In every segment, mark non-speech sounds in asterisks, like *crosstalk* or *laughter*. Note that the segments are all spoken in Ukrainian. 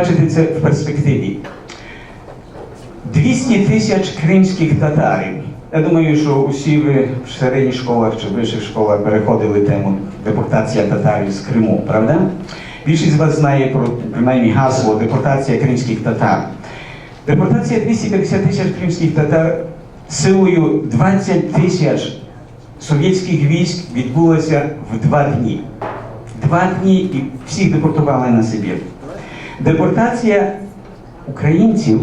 бачити це в перспективі. 200 тисяч кримських татарів. Я думаю, що усі ви в середніх школах чи вищих школах переходили тему депортація татарів з Криму, правда? Більшість з вас знає про принаймні гасло депортація кримських татар. Депортація 250 тисяч кримських татар силою 20 тисяч совєтських військ відбулася в два дні. Два дні і всіх депортували на Сибір. Депортація українців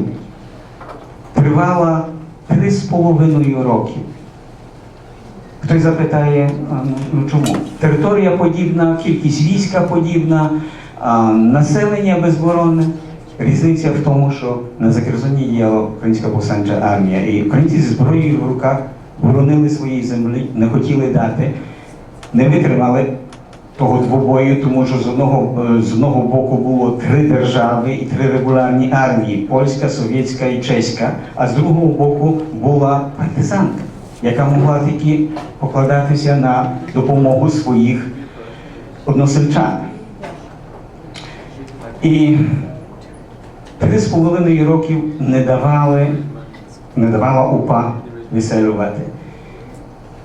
тривала три з половиною роки. Хтось запитає, ну, ну чому? Територія подібна, кількість війська подібна, а, населення безборонне. Різниця в тому, що на Закерзоні діяла українська повстанча армія, і українці зі зброєю в руках боронили свої землі, не хотіли дати, не витримали того двобою, тому що з одного, е, з одного боку було три держави і три регулярні армії польська, совєтська і чеська, а з другого боку була партизанка, яка могла тільки покладатися на допомогу своїх односельчан. І три з половиною років не давали, не давала УПА виселювати.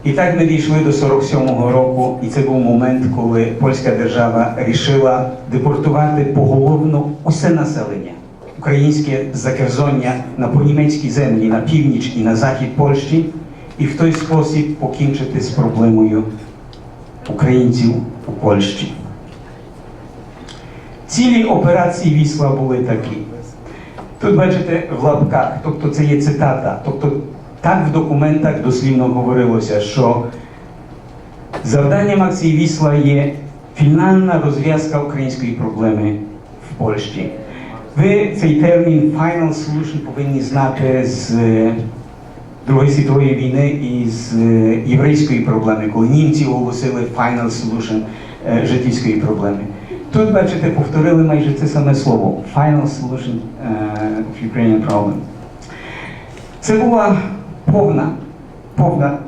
І так ми дійшли до 47-го року, і це був момент, коли польська держава рішила депортувати поголовно усе населення українське закерзоння на понімецькій землі, на північ і на захід Польщі, і в той спосіб покінчити з проблемою українців у Польщі. Цілі операції вісла були такі. Тут бачите в лапках, тобто це є цитата. Тобто так в документах дослівно говорилося, що завданням акції Вісла є фінальна розв'язка української проблеми в Польщі. Ви цей термін Final Solution повинні знати з е, Другої світової війни і з е, єврейської проблеми, коли німці оголосили Final Solution е, життєвської проблеми. Тут, бачите, повторили майже це саме слово Final Solution of Ukrainian Problem. Це була повна, повна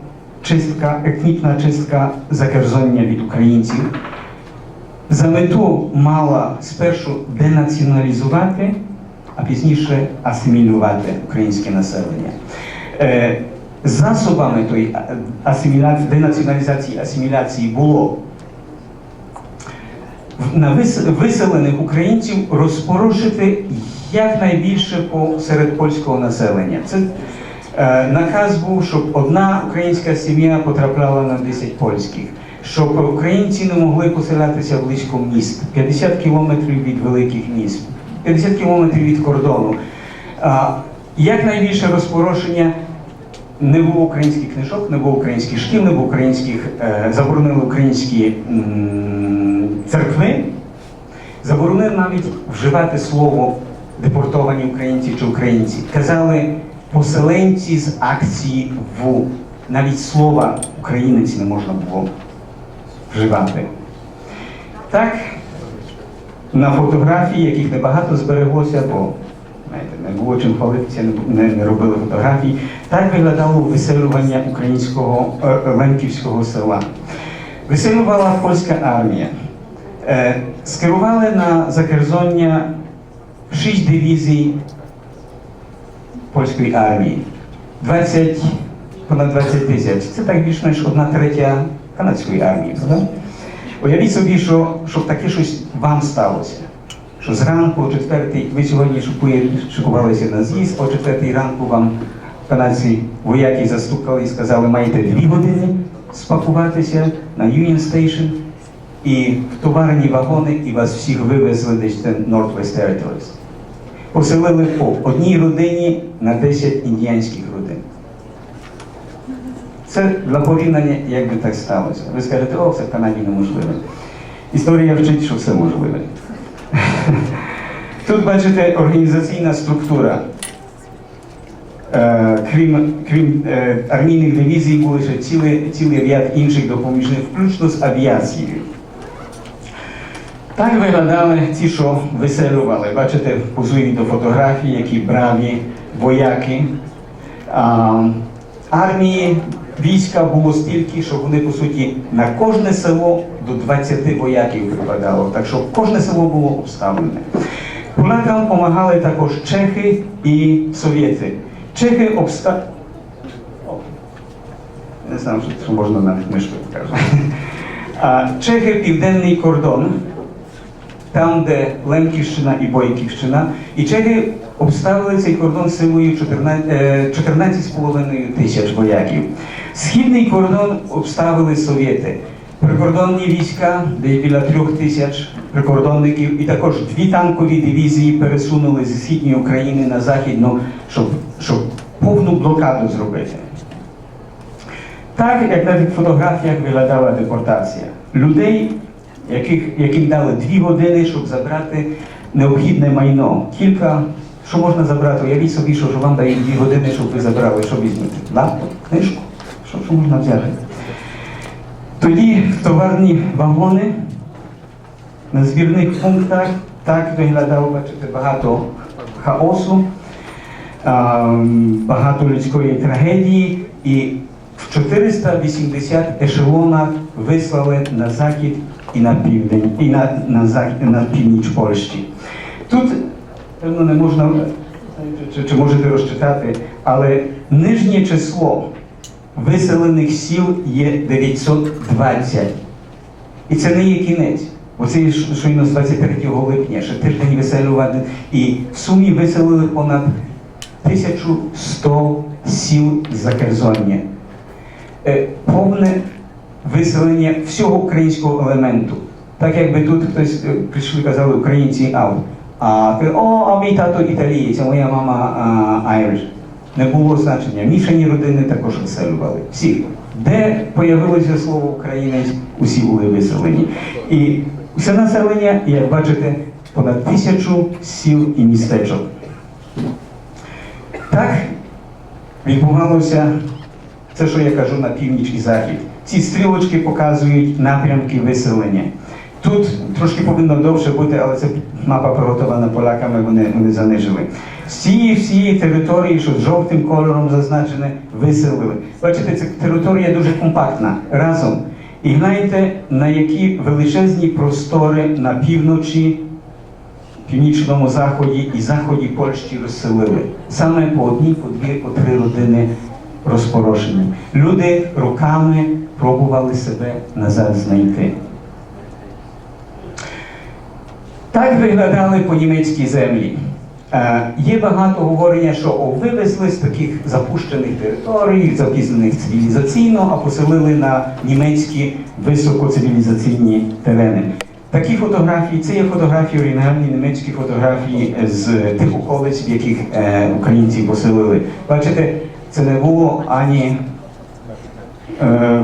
чистка, етнічна чистка закерзоння від українців. За мету мала спершу денаціоналізувати, а пізніше асимілювати українське населення. Е, Засобами тої асиміляції, денаціоналізації асиміляції було на вис- виселених українців розпорошити якнайбільше серед польського населення. Це е, наказ був, щоб одна українська сім'я потрапляла на 10 польських, щоб українці не могли поселятися близько міст, 50 кілометрів від великих міст, 50 кілометрів від кордону. А, якнайбільше розпорошення не було українських книжок, не було українських шкіл, не було українських, е, заборонили українські церкви, заборонили навіть вживати слово депортовані українці чи українці. Казали поселенці з акції ВУ. Навіть слова українець не можна було вживати. Так, на фотографії, яких небагато збереглося, бо знаєте, не було чим хвалитися, не, не, не робили фотографій. Так виглядало виселювання українського е, е, лемківського села. Виселювала польська армія. Е, скерували на закерзоння шість дивізій польської армії. 20, понад 20 тисяч. Це так більш-менш одна третя канадської армії. Правда? Уявіть собі, що щоб таке щось вам сталося. Що зранку о четвертій, ви сьогодні шикувалися на з'їзд, о четвертій ранку вам канадці вояки застукали і сказали, маєте дві години спакуватися на Union Station і в товарні вагони, і вас всіх вивезли десь Northwest Territories. Поселили по одній родині на 10 індіянських родин. Це для порівняння, як би так сталося. Ви скажете, о, це в Канаді неможливо. Історія вчить, що все можливе. *laughs* Тут бачите організаційна структура. Е, Крім, крім е, армійних дивізій, були ще цілий, цілий ряд інших допоміжних, включно з авіацією. Так виглядали ті, що виселювали. Бачите, позують до фотографії, які браві вояки. А, армії війська було стільки, що вони, по суті, на кожне село до 20 вояків припадало. Так що кожне село було обставлене. Полякам допомагали також чехи і совєти. Чехи обста... Не знаю, що, можна навіть мишкою покажу. Чехи південний кордон, там, де Лемківщина і Бойківщина, і чехи обставили цей кордон силою 14 е, 14,5 тисяч вояків. Східний кордон обставили совєти. Прикордонні війська, де біля трьох тисяч прикордонників, і також дві танкові дивізії пересунули зі східної України на західну, щоб, щоб повну блокаду зробити. Так, як на фотографіях виглядала депортація. Людей, яких, яким дали дві години, щоб забрати необхідне майно. Кілька, що можна забрати? Уявіть собі, що, вам дають дві години, щоб ви забрали, що візьмете? Лаптоп, книжку, що, що можна взяти? Тоді товарні вагони на збірних пунктах так виглядало, бачите, багато хаосу, багато людської трагедії, і в 480 ешелонах вислали на захід і на південь, і на, на, захід, на північ Польщі. Тут, певно, не можна, чи, чи можете розчитати, але нижнє число виселених сіл є 920. І це не є кінець. Оце щойно з 23 липня, ще тиждень виселювати. І в сумі виселили понад 1100 сіл за Керзоння. Повне виселення всього українського елементу. Так якби тут хтось е, прийшли, казали українці ау. А о, а мій тато італієць, а моя мама айриш. Не було значення. Мішані родини також виселювали. Всі. Де появилося слово українець, усі були виселені. І все населення, як бачите, понад тисячу сіл і містечок. Так відбувалося це, що я кажу на північ і захід. Ці стрілочки показують напрямки виселення. Тут трошки повинно довше бути, але це мапа приготована поляками, вони, вони занижили. З цієї території, що жовтим кольором зазначене, виселили. Бачите, ця територія дуже компактна разом. І гляньте, на які величезні простори на півночі, північному заході і заході Польщі розселили. Саме по одній, по дві, по три родини розпорошені. Люди руками пробували себе назад знайти. Так виглядали по німецькій землі. Е, є багато говорення, що вивезли з таких запущених територій, запізнаних цивілізаційно, а поселили на німецькі високоцивілізаційні терени. Такі фотографії, це є фотографії, оригінальні німецькі фотографії з тих околиць, в яких е, українці поселили. Бачите, це не було ані е,